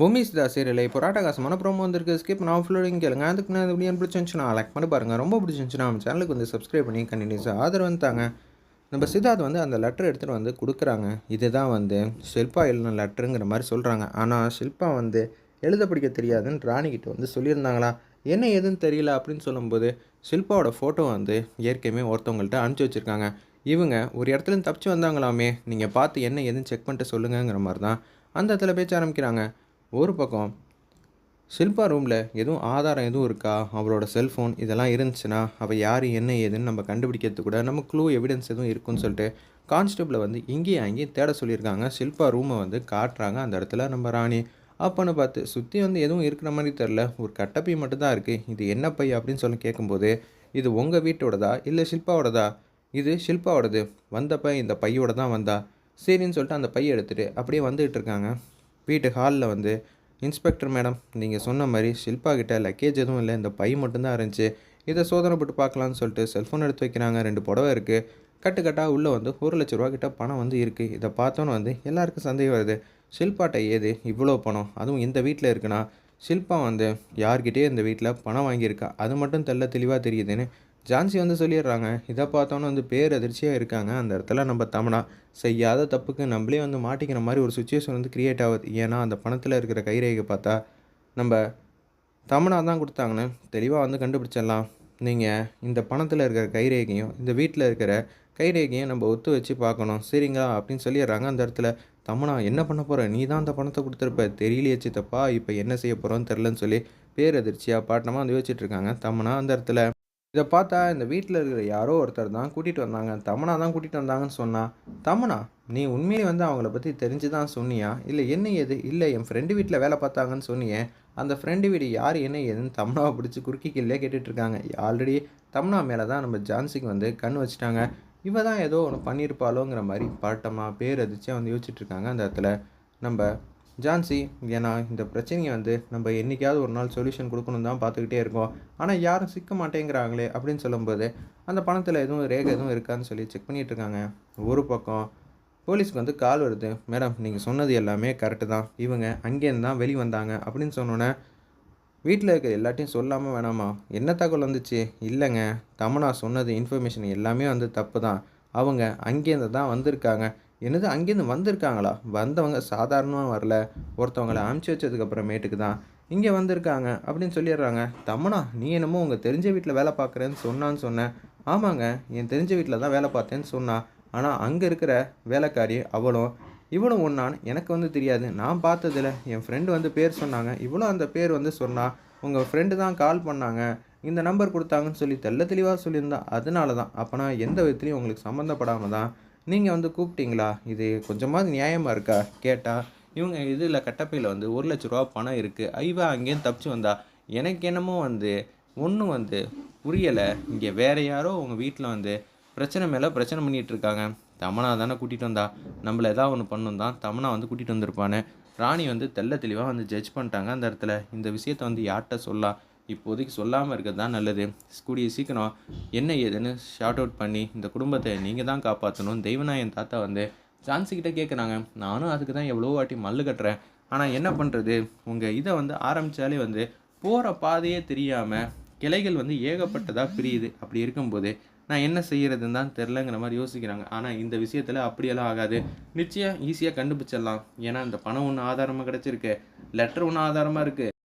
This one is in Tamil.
பூமிஸ் சிதா சீரியல் இப்போ ராட்டகாசமான ப்ரோமோ வந்திருக்கு. ஸ்கிப் நான் ஃபுல்லோடிங் கேளுங்க. அதுக்கு நான் வீடியோ பிடிச்சிருந்துச்சுன்னா லைக் பண்ணி பாருங்கள் ரொம்ப பிடிச்சிருந்துச்சுன்னா நம்ம சேனலுக்கு வந்து சப்ஸ்கிரைப் பண்ணி கண்டினியூஸாக ஆதரவு வந்துட்டாங்க நம்ம சித்தார்த் வந்து அந்த லெட்டர் எடுத்துகிட்டு வந்து கொடுக்குறாங்க. இதுதான் வந்து ஷில்பா எழுதின லெட்டருங்கிற மாதிரி சொல்கிறாங்க ஆனால் ஷில்பா வந்து எழுத படிக்க தெரியாதுன்னு ராணிக்கிட்ட வந்து சொல்லியிருந்தாங்களா? என்ன எதுன்னு தெரியல அப்படின்னு சொல்லும்போது ஷில்பாவோட ஃபோட்டோ வந்து ஏற்கனவே ஒருத்தவங்கள்ட்ட அனுப்பிச்சி வச்சுருக்காங்க. இவங்க ஒரு இடத்துல தப்பிச்சு வந்தாங்களாமே. நீங்கள் பார்த்து என்ன ஏதுன்னு செக் பண்ணிட்டு சொல்லுங்கங்கிற மாதிரி தான் அந்த இடத்துல பேச்ச ஆரம்பிக்கிறாங்க. ஒரு பக்கம் ஷில்பா ரூமில் எதுவும் ஆதாரம் எதுவும் இருக்கா? அவளோட செல்ஃபோன் இதெல்லாம் இருந்துச்சுன்னா அவள் யார் என்ன ஏதுன்னு நம்ம கண்டுபிடிக்கிறது கூட நம்ம க்ளூ எவிடன்ஸ் எதுவும் இருக்குன்னு சொல்லிட்டு கான்ஸ்டபிளை வந்து இங்கேயும் அங்கேயும் தேட சொல்லியிருக்காங்க. ஷில்பா ரூமை வந்து காட்டுறாங்க அந்த இடத்துல நம்ம ராணி. அப்போன்னு பார்த்து சுற்றி வந்து எதுவும் இருக்கிற மாதிரி தெரில ஒரு கட்டப்பை மட்டும்தான் இருக்குது இது என்ன பை அப்படின்னு சொல்லி கேட்கும்போது இது உங்கள் வீட்டோடதா? இல்லை ஷில்பாவோடதா? இது ஷில்பாவோடது. வந்தப்ப இந்த பையோட தான் வந்தா. சரின்னு சொல்லிட்டு அந்த பையை எடுத்துகிட்டு அப்படியே வந்துகிட்டு இருக்காங்க. வீட்டு ஹாலில் வந்து இன்ஸ்பெக்டர் மேடம் நீங்கள் சொன்ன மாதிரி ஷில்பா கிட்ட லக்கேஜ் எதுவும் இல்லை இந்த பை மட்டும்தான் இருந்துச்சு. இதை சோதனை போட்டு பார்க்கலான்னு சொல்லிட்டு செல்ஃபோன் எடுத்து வைக்கிறாங்க. ரெண்டு புடவை இருக்குது கட்டு கட்டாக உள்ளே வந்து ஒரு லட்ச ரூபா கிட்ட பணம் வந்து இருக்குது இதை பார்த்தோன்னு வந்து எல்லாருக்கும் சந்தேகம் வருது. ஷில்பாட்ட ஏது? இவ்வளோ பணம். அதுவும் இந்த வீட்டில் இருக்குன்னா ஷில்பா வந்து யார்கிட்டேயே இந்த வீட்டில் பணம் வாங்கியிருக்கா. அது மட்டும் தெல்ல தெளிவாக தெரியுதுன்னு ஜான்சி வந்து சொல்லிடுறாங்க. இதை பார்த்தோன்னே வந்து பேரதிர்ச்சியாக இருக்காங்க. அந்த இடத்துல நம்ம தமனா செய்யாத தப்புக்கு நம்மளே வந்து மாட்டிக்கிற மாதிரி ஒரு சுச்சுவேஷன் வந்து க்ரியேட் ஆகுது. ஏன்னா அந்த பணத்தில் இருக்கிற கைரேகை பார்த்தா நம்ம தமனா தான் கொடுத்தாங்கன்னு தெளிவாக வந்து கண்டுபிடிச்சிடலாம். நீங்கள் இந்த பணத்தில் இருக்கிற கைரேகையும் இந்த வீட்டில் இருக்கிற கைரேகையும் நம்ம ஒத்து வச்சு பார்க்கணும். சரிங்களா? அப்படின்னு சொல்லிடுறாங்க. அந்த இடத்துல தமனா என்ன பண்ண போகிற நீ தான் அந்த பணத்தை கொடுத்துருப்ப. தெரியலையே சித்தப்பா. இப்போ என்ன செய்ய போகிறோன்னு தெரிலன்னு சொல்லி பேரதிர்ச்சியாக பாட்டமாக வந்து யோசிச்சுட்ருக்காங்க தமனா அந்த இடத்துல இதை பார்த்தா இந்த வீட்டில் இருக்கிற யாரோ ஒருத்தர் தான் கூட்டிகிட்டு வந்தாங்க. தமனா தான் கூட்டிகிட்டு வந்தாங்கன்னு சொன்னால் தமனா நீ உண்மையிலே வந்து அவங்கள பற்றி தெரிஞ்சு தான் சொன்னியா? இல்லை என்ன ஏது? இல்லை என் ஃப்ரெண்டு வீட்டில் வேலை பார்த்தாங்கன்னு சொன்னியே. அந்த ஃப்ரெண்டு வீடு யார் என்ன ஏதுன்னு தமனாவை பிடிச்சி குறுக்கி கீழே கேட்டுட்ருக்காங்க ஆல்ரெடி தமனா மேலே தான் நம்ம ஜான்சிக்கு வந்து கண் வச்சுட்டாங்க. இவ தான் ஏதோ ஒன்று பண்ணியிருப்பாளோங்கிற மாதிரி பாட்டமாக பேரதிர்ச்சியாக வந்து யோசிச்சுட்ருக்காங்க அந்த இடத்துல. நம்ம ஜான்சி ஏன்னா இந்த பிரச்சனையை வந்து நம்ம என்றைக்காவது ஒரு நாள் சொல்யூஷன் கொடுக்கணும் தான் பார்த்துக்கிட்டே இருக்கோம். ஆனால் யாரும் சிக்க மாட்டேங்கிறாங்களே அப்படின்னு சொல்லும்போது அந்த பணத்தில் எதுவும் ரேகை எதுவும் இருக்கான்னு சொல்லி செக் பண்ணிகிட்டு இருக்காங்க. ஒரு பக்கம் போலீஸ்க்கு வந்து கால் வருது. மேடம் நீங்கள் சொன்னது எல்லாமே கரெக்டு தான். இவங்க அங்கேருந்து தான் வெளி வந்தாங்க. அப்படின்னு சொன்னோன்னே வீட்டில் இருக்க எல்லாத்தையும் சொல்லாமல் வேணாமா? என்ன தகவல் வந்துச்சு? இல்லைங்க. தமனா சொன்னது இன்ஃபர்மேஷன் எல்லாமே வந்து தப்பு தான். அவங்க அங்கேருந்து தான் வந்திருக்காங்க. என்னது அங்கேருந்து வந்திருக்காங்களா? வந்தவங்க சாதாரணமாக வரல. ஒருத்தவங்களை அனுப்பிச்சி வச்சதுக்கப்புறமேட்டுக்கு தான் இங்கே வந்திருக்காங்க அப்படின்னு சொல்லிடுறாங்க. தம்மனா நீ என்னமோ உங்கள் தெரிஞ்ச வீட்டில் வேலை பார்க்குறேன்னு சொன்னான்னு சொன்னேன் ஆமாங்க என் தெரிஞ்ச வீட்டில் தான் வேலை பார்த்தேன்னு சொன்னான் ஆனால் அங்கே இருக்கிற வேலைக்காரி அவளும் இவளும் ஒன்றான்னு எனக்கு வந்து தெரியாது. நான் பார்த்ததில்ல. என் ஃப்ரெண்டு வந்து பேர் சொன்னாங்க. இவ்வளோ அந்த பேர் வந்து சொன்னால் உங்கள் ஃப்ரெண்டு தான் கால் பண்ணாங்க. இந்த நம்பர் கொடுத்தாங்கன்னு சொல்லி தெல்ல தெளிவாக சொல்லியிருந்தா. அதனால தான். அப்போனா எந்த விதத்துலையும் உங்களுக்கு சம்மந்தப்படாமல் தான் நீங்கள் வந்து கூப்பிட்டீங்களா? இது கொஞ்சமாவது நியாயமாக இருக்கா? கேட்டால் இவங்க இதில் கட்டப்பையில் வந்து ஒரு லட்ச ரூபா பணம் இருக்குது ஐவா அங்கேயும் தப்பிச்சு வந்தா எனக்கு என்னமோ வந்து ஒன்றும் வந்து புரியலை. இங்கே வேறு யாரோ உங்கள் வீட்டில் வந்து பிரச்சனை மேலே பிரச்சனை பண்ணிகிட்டு இருக்காங்க. தமனா தானே கூட்டிகிட்டு வந்தா. நம்மள ஏதாவது ஒன்று பண்ணும் தான் தமனா வந்து கூட்டிகிட்டு வந்திருப்பானே. ராணி வந்து தெல்ல தெளிவாக வந்து ஜட்ஜ் பண்ணிட்டாங்க அந்த இடத்துல. இந்த விஷயத்த வந்து யார்கிட்ட சொல்லலாம்? இப்போதைக்கு சொல்லாமல் இருக்கிறது தான் நல்லது. கூடிய சீக்கிரம் என்ன ஏதுன்னு ஷார்ட் அவுட் பண்ணி இந்த குடும்பத்தை நீங்கள் தான் காப்பாற்றணும் தெய்வநாயன் தாத்தா வந்து ஜான்சிக்கிட்ட கேட்குறாங்க நானும் அதுக்கு தான் எவ்வளோ வாட்டி மல்லு கட்டுறேன். ஆனால் என்ன பண்ணுறது உங்கள் இதை வந்து ஆரம்பித்தாலே வந்து போகிற பாதையே தெரியாமல் கிளைகள் வந்து ஏகப்பட்டதாக பிரியுது. அப்படி இருக்கும்போது நான் என்ன செய்கிறதுன்னு தான் தெரிலங்கிற மாதிரி யோசிக்கிறாங்க. ஆனால் இந்த விஷயத்தில் அப்படியெல்லாம் ஆகாது. நிச்சயம் ஈஸியாக கண்டுபிடிச்சிடலாம். ஏன்னா இந்த பணம் ஒன்று ஆதாரமாக கிடச்சிருக்கு. லெட்டர் ஒன்று ஆதாரமாக இருக்குது